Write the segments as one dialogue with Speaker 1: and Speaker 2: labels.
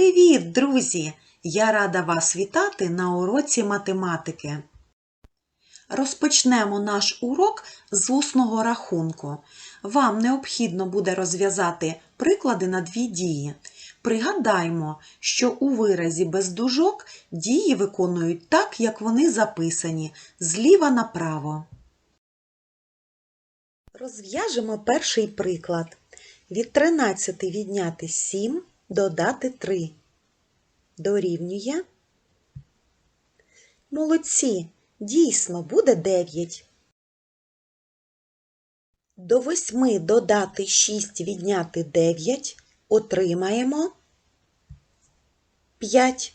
Speaker 1: Привіт, друзі! Я рада вас вітати на уроці математики. Розпочнемо наш урок з усного рахунку. Вам необхідно буде розв'язати приклади на дві дії. Пригадаймо, що у виразі без дужок дії виконують так, як вони записані, зліва направо. Розв'яжемо перший приклад. Від 13 відняти 7 додати 3. Дорівнює. Молодці, дійсно буде 9. До 8 додати 6 відняти 9. Отримаємо 5.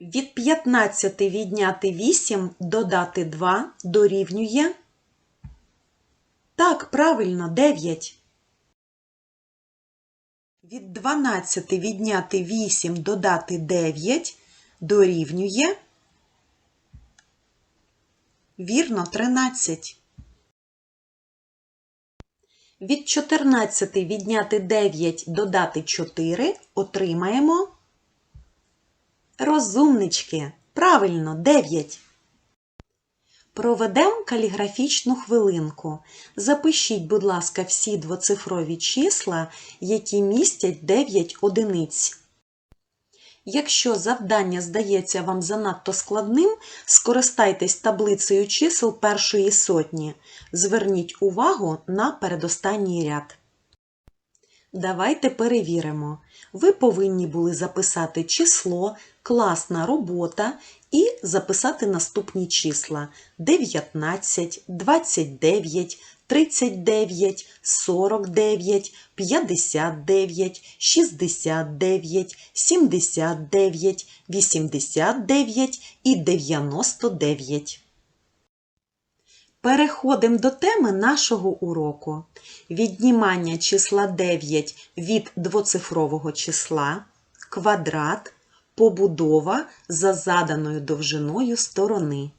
Speaker 1: Від 15 відняти 8 додати 2 дорівнює. Так, правильно, 9. Від 12 відняти 8 додати 9 дорівнює. Вірно, 13. Від 14 відняти 9 додати 4 отримаємо. Розумнички. Правильно, 9. Проведемо каліграфічну хвилинку. Запишіть, будь ласка, всі двоцифрові числа, які містять 9 одиниць. Якщо завдання здається вам занадто складним, скористайтесь таблицею чисел першої сотні. Зверніть увагу на передостанній ряд. Давайте перевіримо. Ви повинні були записати число, класна робота і записати наступні числа 19, 29, 39, 49, 59, 69, 79, 89 і 99. Переходимо до теми нашого уроку. Віднімання числа 9 від двоцифрового числа, квадрат, побудова за заданою довжиною сторони.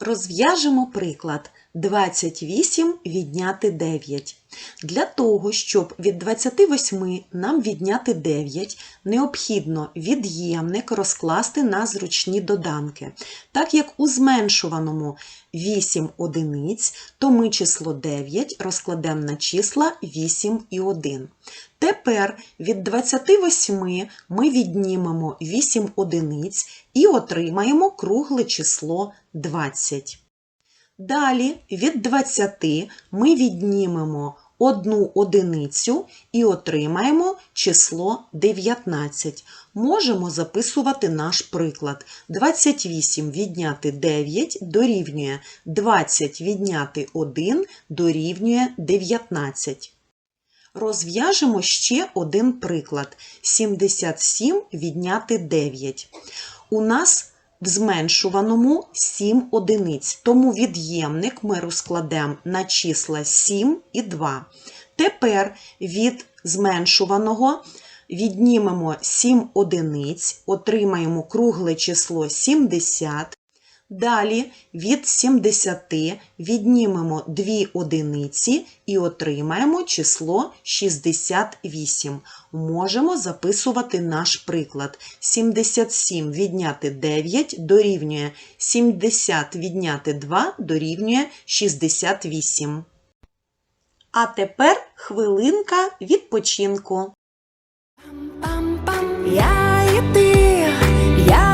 Speaker 1: Розв'яжемо приклад 28 відняти 9. Для того, щоб від 28 нам відняти 9, необхідно від'ємник розкласти на зручні доданки. Так як у зменшуваному 8 одиниць, то ми число 9 розкладемо на числа 8 і 1. Тепер від 28 ми віднімемо 8 одиниць і отримаємо кругле число 20. Далі від 20 ми віднімемо одну одиницю і отримаємо число 19. Можемо записувати наш приклад. 28 відняти 9 дорівнює 20 відняти 1 дорівнює 19. Розв'яжемо ще один приклад. 77 відняти 9. У нас в зменшуваному 7 одиниць, тому від'ємник ми розкладемо на числа 7 і 2. Тепер від зменшуваного віднімемо 7 одиниць, отримаємо кругле число 70. Далі від 70 віднімемо 2 одиниці і отримаємо число 68. Можемо записувати наш приклад. 77 відняти 9 дорівнює 70 відняти 2 дорівнює 68. А тепер хвилинка відпочинку.
Speaker 2: Я і ти, я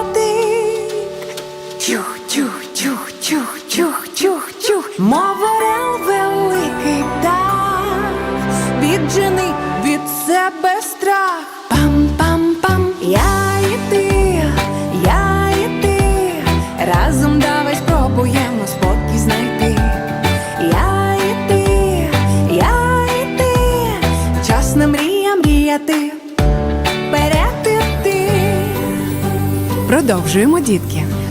Speaker 2: мов орел великий дав, віджений від себе страх. Пам-пам-пам, я і
Speaker 3: ти, я і
Speaker 2: ти,
Speaker 3: разом
Speaker 2: давай спробуємо спокій знайти.
Speaker 3: Я і ти, я і ти,
Speaker 2: час на мрія мріяти.
Speaker 4: Продовжуємо, дітки.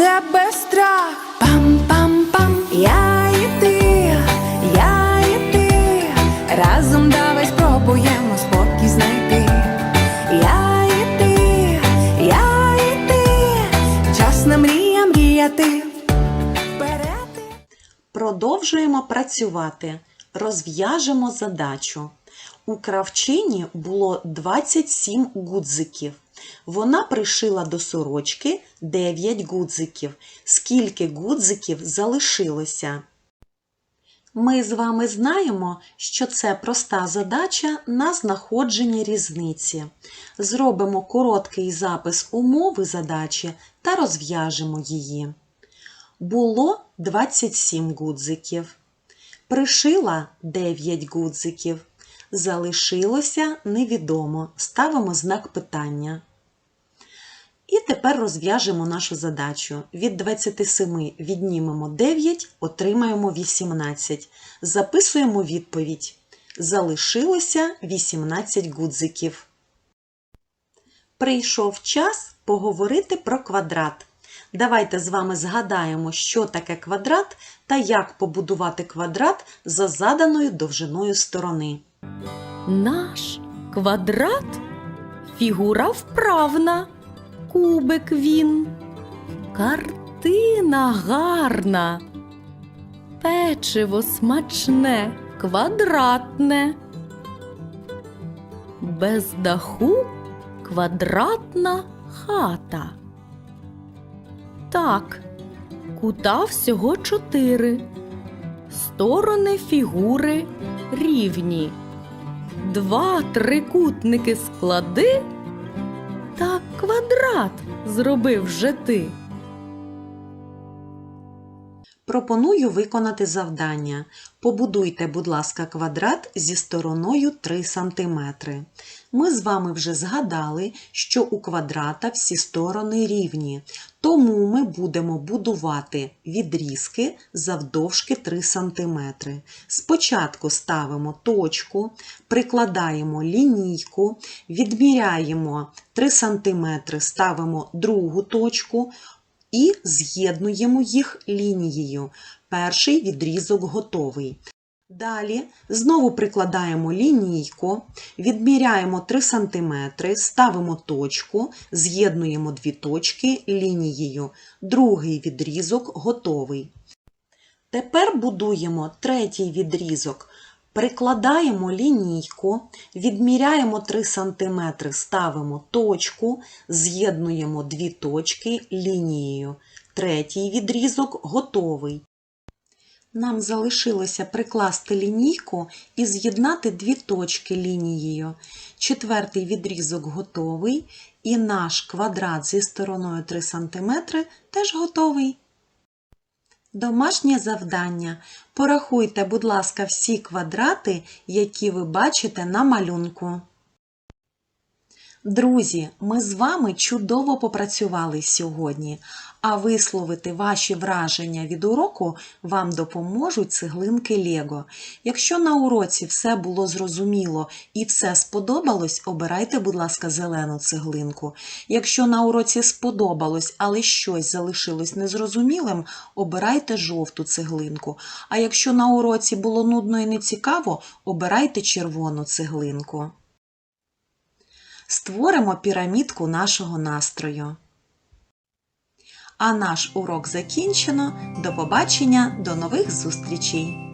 Speaker 2: себе страх. Пам-пам-пам, я і ти, я і ти, разом давай спробуємо спокій знайти. Я і ти, я і ти, час на мрія мріяти. Вперед.
Speaker 1: Продовжуємо працювати. Розв'яжемо задачу. У кравчині було 27 гудзиків. Вона пришила до сорочки 9 гудзиків. Скільки гудзиків залишилося? Ми з вами знаємо, що це проста задача на знаходження різниці. Зробимо короткий запис умови задачі та розв'яжемо її. Було 27 гудзиків. Пришила 9 гудзиків. Залишилося невідомо. Ставимо знак питання. І тепер розв'яжемо нашу задачу. Від 27 віднімемо 9, отримаємо 18. Записуємо відповідь. Залишилося 18 гудзиків. Прийшов час поговорити про квадрат. Давайте з вами згадаємо, що таке квадрат та як побудувати квадрат за заданою довжиною сторони.
Speaker 5: Наш квадрат фігура вправна, кубик він, картина гарна, печиво смачне, квадратне, без даху квадратна хата. Так, кута всього чотири, сторони фігури рівні. Два трикутники склади, квадрат зробив же ти.
Speaker 1: Пропоную виконати завдання. Побудуйте, будь ласка, квадрат зі стороною 3 см. Ми з вами вже згадали, що у квадрата всі сторони рівні, тому ми будемо будувати відрізки завдовжки 3 см. Спочатку ставимо точку, прикладаємо лінійку, відміряємо 3 см, ставимо другу точку, і з'єднуємо їх лінією. Перший відрізок готовий. Далі знову прикладаємо лінійку, відміряємо 3 см, ставимо точку, з'єднуємо дві точки лінією. Другий відрізок готовий. Тепер будуємо третій відрізок. Прикладаємо лінійку, відміряємо 3 см, ставимо точку, з'єднуємо дві точки лінією. Третій відрізок готовий. Нам залишилося прикласти лінійку і з'єднати дві точки лінією. Четвертий відрізок готовий, і наш квадрат зі стороною 3 см теж готовий. Домашнє завдання. Порахуйте, будь ласка, всі квадрати, які ви бачите на малюнку. Друзі, ми з вами чудово попрацювали сьогодні, а висловити ваші враження від уроку вам допоможуть цеглинки Лего. Якщо на уроці все було зрозуміло і все сподобалось, обирайте, будь ласка, зелену цеглинку. Якщо на уроці сподобалось, але щось залишилось незрозумілим, обирайте жовту цеглинку. А якщо на уроці було нудно і нецікаво, обирайте червону цеглинку. Створимо пірамідку нашого настрою. А наш урок закінчено. До побачення, до нових зустрічей!